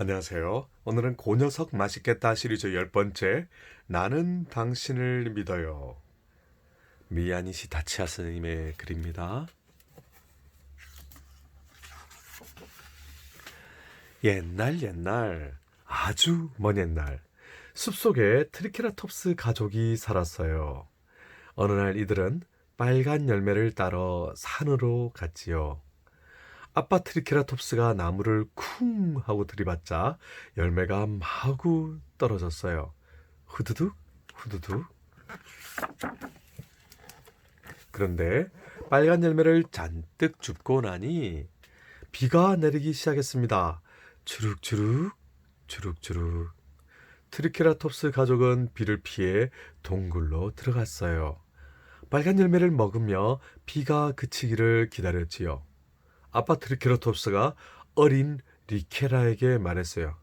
안녕하세요. 오늘은 고녀석 맛있겠다 시리즈 열 번째 나는 당신을 믿어요. 미야니시 다치아 스님의 글입니다. 옛날 옛날 아주 먼 옛날 숲속에 트리케라톱스 가족이 살았어요. 어느 날 이들은 빨간 열매를 따러 산으로 갔지요. 아빠 트리케라톱스가 나무를 쿵 하고 들이받자 열매가 마구 떨어졌어요. 후두둑 후두둑. 그런데 빨간 열매를 잔뜩 줍고 나니 비가 내리기 시작했습니다. 주룩주룩 주룩주룩. 트리케라톱스 가족은 비를 피해 동굴로 들어갔어요. 빨간 열매를 먹으며 비가 그치기를 기다렸지요. 아빠 트리케라톱스가 어린 리케라에게 말했어요.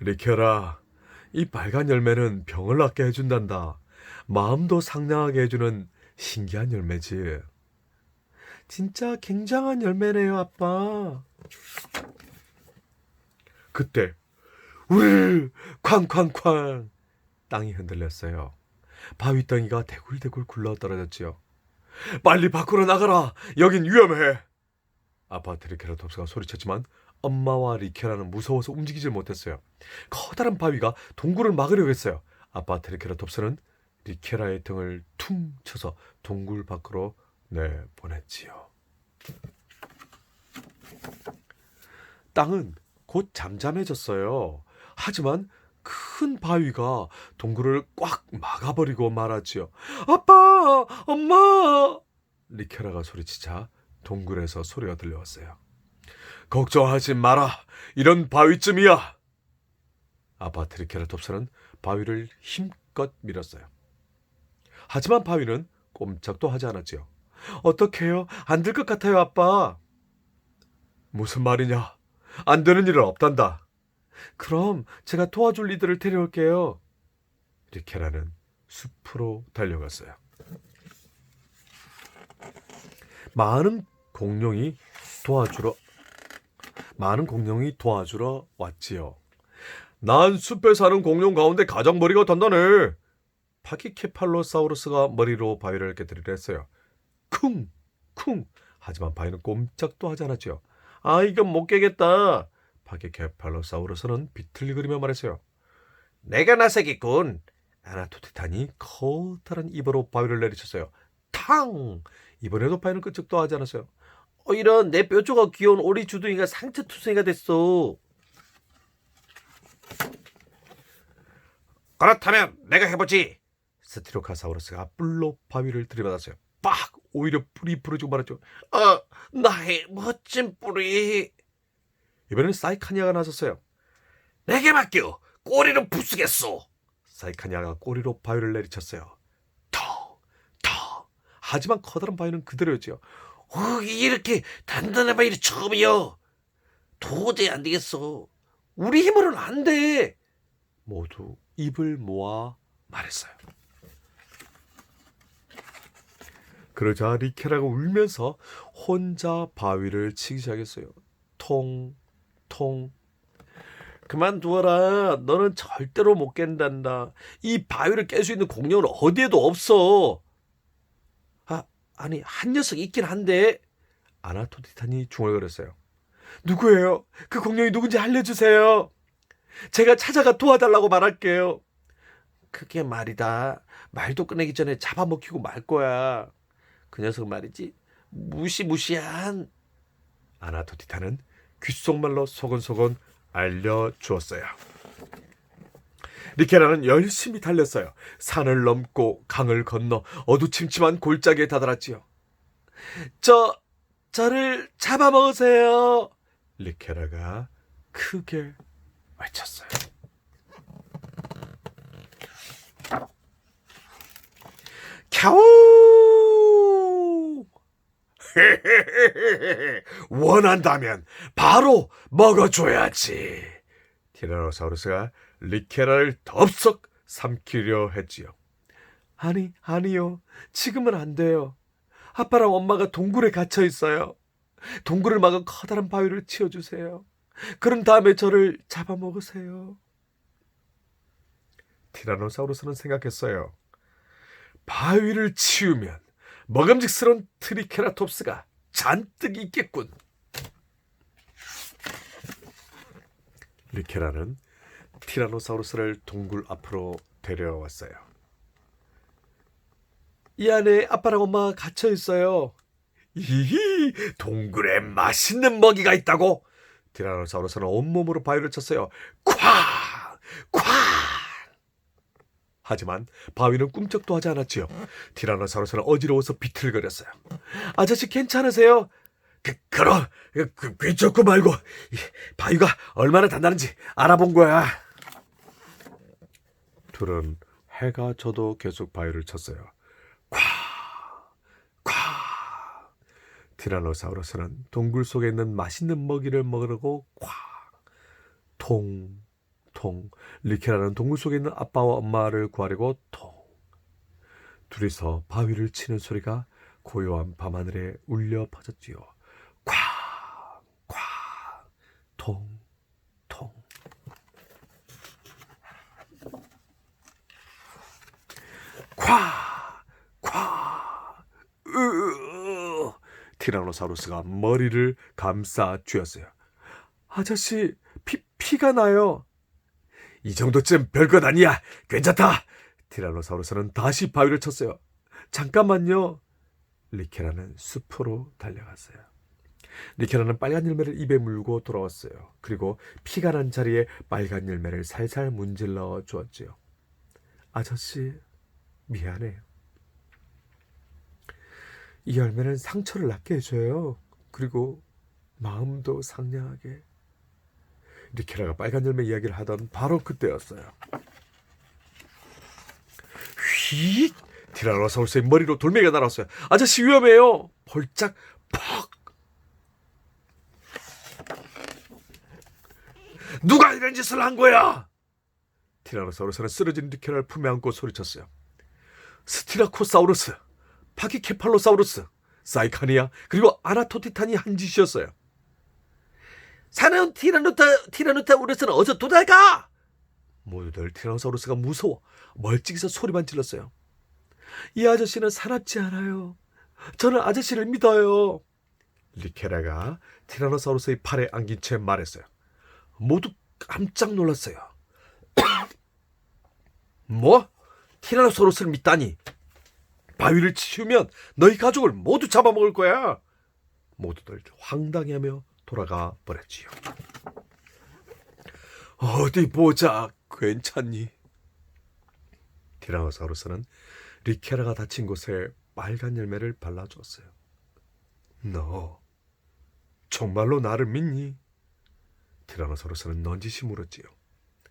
리케라, 이 빨간 열매는 병을 낫게 해준단다. 마음도 상냥하게 해주는 신기한 열매지. 진짜 굉장한 열매네요, 아빠. 그때 우르르 쾅쾅쾅 땅이 흔들렸어요. 바위덩이가 대굴대굴 굴러 떨어졌지요. 빨리 밖으로 나가라. 여긴 위험해. 아빠 트리케라톱스가 소리쳤지만 엄마와 리케라는 무서워서 움직이질 못했어요. 커다란 바위가 동굴을 막으려고 했어요. 아빠 트리케라톱스는 리케라의 등을 퉁 쳐서 동굴 밖으로 내보냈지요. 땅은 곧 잠잠해졌어요. 하지만 큰 바위가 동굴을 꽉 막아버리고 말았지요. 아빠! 엄마! 리케라가 소리치자 동굴에서 소리가 들려왔어요. 걱정하지 마라. 이런 바위쯤이야. 아빠 트리케라톱스는 바위를 힘껏 밀었어요. 하지만 바위는 꼼짝도 하지 않았지요. 어떡해요? 안 될 것 같아요, 아빠. 무슨 말이냐? 안 되는 일은 없단다. 그럼 제가 도와줄 이들을 데려올게요. 리케라는 숲으로 달려갔어요. 많은 공룡이 도와주러 많은 공룡이 도와주러 왔지요. 난 숲에 사는 공룡 가운데 가장 머리가 단단해. 파키케팔로사우루스가 머리로 바위를 깨뜨리려 했어요. 쿵! 쿵! 하지만 바위는 꼼짝도 하지 않았지요. 아, 이건 못 깨겠다. 파키케팔로사우루스는 비틀거리며 말했어요. 내가 나서겠군. 아나토티탄이 커다란 입으로 바위를 내리쳤어요. 탕! 이번에도 바위는 끄적도 하지 않았어요. 어, 이런 내 뼈조각 귀여운 오리 주둥이가 상처 투성이가 됐어. 그렇다면 내가 해보지. 스티로카사우루스가 뿔로 바위를 들이받았어요. 빡! 오히려 뿔이 부러지고 말았죠. 아, 나의 멋진 뿔이. 이번에는 사이카니아가 나섰어요. 내게 맡겨. 꼬리를 부수겠소. 사이카니아가 꼬리로 바위를 내리쳤어요. 하지만 커다란 바위는 그대로였죠. 어, 이렇게 단단한 바위는 처음이요. 도저히 안 되겠어. 우리 힘으로는 안 돼. 모두 입을 모아 말했어요. 그러자 리케라가 울면서 혼자 바위를 치기 시작했어요. 통, 통. 그만두어라. 너는 절대로 못 깬단다. 이 바위를 깰 수 있는 공룡은 어디에도 없어. 아, 아니, 한 녀석 있긴 한데. 아나토티탄이 중얼거렸어요. 누구예요? 그 공룡이 누군지 알려주세요. 제가 찾아가 도와달라고 말할게요. 그게 말이다. 말도 꺼내기 전에 잡아먹히고 말 거야. 그 녀석 말이지. 무시무시한. 아나토티타는 귓속말로 소곤소곤 알려주었어요. 리케라는 열심히 달렸어요. 산을 넘고 강을 건너 어두침침한 골짜기에 다다랐지요. 저, 저를 잡아먹으세요. 리케라가 크게 외쳤어요. 캬우! 원한다면 바로 먹어줘야지. 티라노사우루스가 리케라를 덥석 삼키려 했지요. 아니, 아니요. 지금은 안 돼요. 아빠랑 엄마가 동굴에 갇혀 있어요. 동굴을 막은 커다란 바위를 치워주세요. 그런 다음에 저를 잡아먹으세요. 티라노사우루스는 생각했어요. 바위를 치우면 먹음직스러운 트리케라톱스가 잔뜩 있겠군. 리케라는 티라노사우루스를 동굴 앞으로 데려왔어요. 이 안에 아빠랑 엄마가 갇혀 있어요. 이히 동굴에 맛있는 먹이가 있다고. 티라노사우루스는 온몸으로 바위를 쳤어요. 쾅! 쾅! 하지만 바위는 꿈쩍도 하지 않았지요. 티라노사우루스는 어지러워서 비틀거렸어요. 아저씨 괜찮으세요? 그, 그럼 그, 그, 괜찮고 말고 이 바위가 얼마나 단단한지 알아본 거야. 둘은 해가 져도 계속 바위를 쳤어요. 콱! 콱! 티라노사우루스는 동굴 속에 있는 맛있는 먹이를 먹으려고 콱! 통! 통! 리케라는 동굴 속에 있는 아빠와 엄마를 구하려고 통! 둘이서 바위를 치는 소리가 고요한 밤하늘에 울려 퍼졌지요. 콱! 콱! 통! 통! 콱! 콱! 으 티라노사우루스가 머리를 감싸 쥐었어요. 아저씨, 피, 피가 나요. 이 정도쯤 별것 아니야. 괜찮다. 티라노사우루스는 다시 바위를 쳤어요. 잠깐만요. 리케라는 숲으로 달려갔어요. 리케라는 빨간 열매를 입에 물고 돌아왔어요. 그리고 피가 난 자리에 빨간 열매를 살살 문질러 주었지요. 아저씨, 미안해요. 이 열매는 상처를 낫게 해줘요. 그리고 마음도 상냥하게. 리케라가 빨간 열매 이야기를 하던 바로 그때였어요. 휙! 티라노사우루스의 머리로 돌멩이가 날았어요. 아저씨 위험해요. 벌짝 퍽! 누가 이런 짓을 한 거야? 티라노사우루스는 쓰러진 리케라를 품에 안고 소리쳤어요. 스티라코사우루스, 파키케팔로사우루스, 사이카니아 그리고 아나토티탄이 한 짓이었어요. 사나운 티라노타 티라노타우루스는 어서 도달가! 모두들 티라노사우루스가 무서워 멀찍이서 소리만 질렀어요. 이 아저씨는 사납지 않아요. 저는 아저씨를 믿어요. 리케라가 티라노사우루스의 팔에 안긴 채 말했어요. 모두 깜짝 놀랐어요. 뭐? 티라노사우루스를 믿다니? 바위를 치우면 너희 가족을 모두 잡아먹을 거야. 모두들 황당해하며 돌아가 버렸지요. 어디 보자. 괜찮니? 티라노사우루스는 리케라가 다친 곳에 빨간 열매를 발라주었어요. 너 정말로 나를 믿니? 티라노사우루스는 넌지시 물었지요.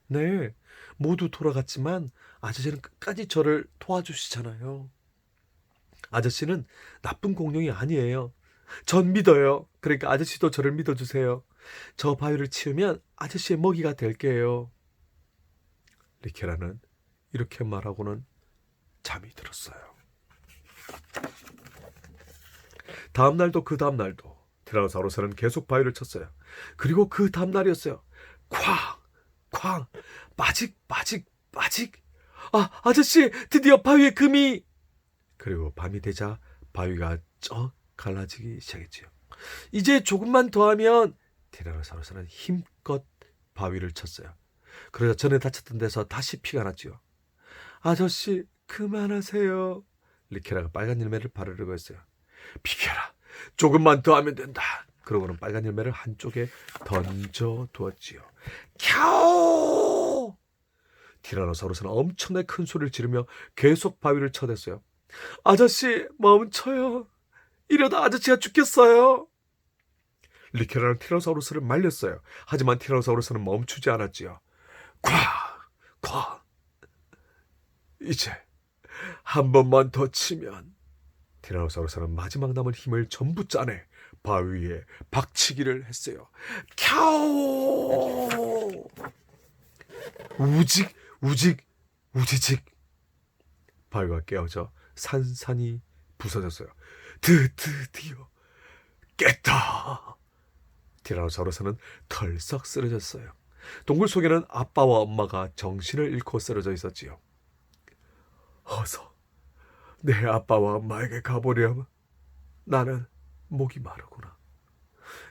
네, 모두 돌아갔지만 아저씨는 끝까지 저를 도와주시잖아요. 아저씨는 나쁜 공룡이 아니에요. 전 믿어요. 그러니까 아저씨도 저를 믿어주세요. 저 바위를 치우면 아저씨의 먹이가 될게요. 리케라는 이렇게 말하고는 잠이 들었어요. 다음 날도 그 다음 날도 티라노사우루스는 계속 바위를 쳤어요. 그리고 그 다음 날이었어요. 쾅! 쾅! 빠직 빠직 빠직! 아 아저씨 드디어 바위에 금이! 그리고 밤이 되자 바위가 쩍 갈라지기 시작했지요. 이제 조금만 더 하면 티라노사우루스는 힘껏 바위를 쳤어요. 그러자 전에 다쳤던 데서 다시 피가 났지요. 아저씨 그만하세요. 리케라가 빨간 열매를 바르려고 했어요. 비켜라. 조금만 더 하면 된다. 그러고는 빨간 열매를 한쪽에 던져 두었지요. 캬오! 티라노사우루스는 엄청나게 큰 소리를 지르며 계속 바위를 쳐댔어요. 아저씨 멈춰요. 이러다 아저씨가 죽겠어요. 리케라는 티라노사우루스를 말렸어요. 하지만 티라노사우루스는 멈추지 않았지요. 콱! 콱! 이제 한 번만 더 치면 티라노사우루스는 마지막 남은 힘을 전부 짜내 바위 위에 박치기를 했어요. 캬오! 우직 우직 우지직 바위가 깨어져 산산이 부서졌어요. 드 드디어 깼다. 티라노사우루스는 털썩 쓰러졌어요. 동굴 속에는 아빠와 엄마가 정신을 잃고 쓰러져 있었지요. 어서 내 아빠와 엄마에게 가보렴. 나는 목이 마르구나.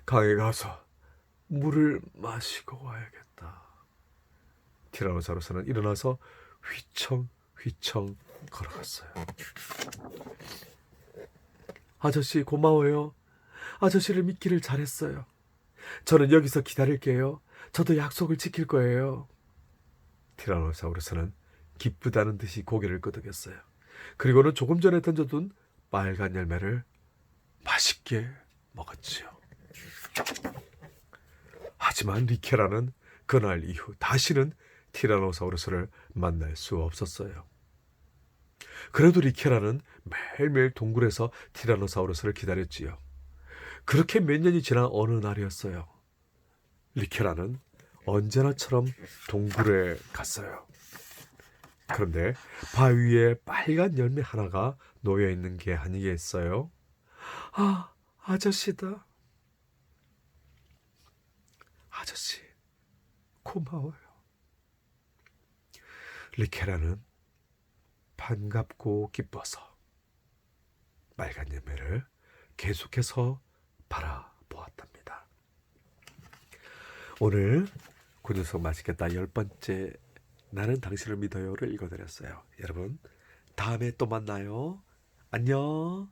강에 가서 물을 마시고 와야겠다. 티라노사우루스는 일어나서 휘청휘청 걸어갔어요. 아저씨 고마워요. 아저씨를 믿기를 잘했어요. 저는 여기서 기다릴게요. 저도 약속을 지킬 거예요. 티라노사우루스는 기쁘다는 듯이 고개를 끄덕였어요. 그리고는 조금 전에 던져둔 빨간 열매를 맛있게 먹었지요. 하지만 리케라는 그날 이후 다시는 티라노사우루스를 만날 수 없었어요. 그래도 리케라는 매일매일 동굴에서 티라노사우루스를 기다렸지요. 그렇게 몇 년이 지난 어느 날이었어요. 리케라는 언제나처럼 동굴에 갔어요. 그런데 바위에 빨간 열매 하나가 놓여 있는 게 아니겠어요? 아, 아저씨다. 아저씨, 고마워요. 리케라는 반갑고 기뻐서 빨간 열매를 계속해서 바라보았답니다. 오늘 그 녀석 맛있겠다 열 번째 나는 당신을 믿어요를 읽어드렸어요. 여러분 다음에 또 만나요. 안녕.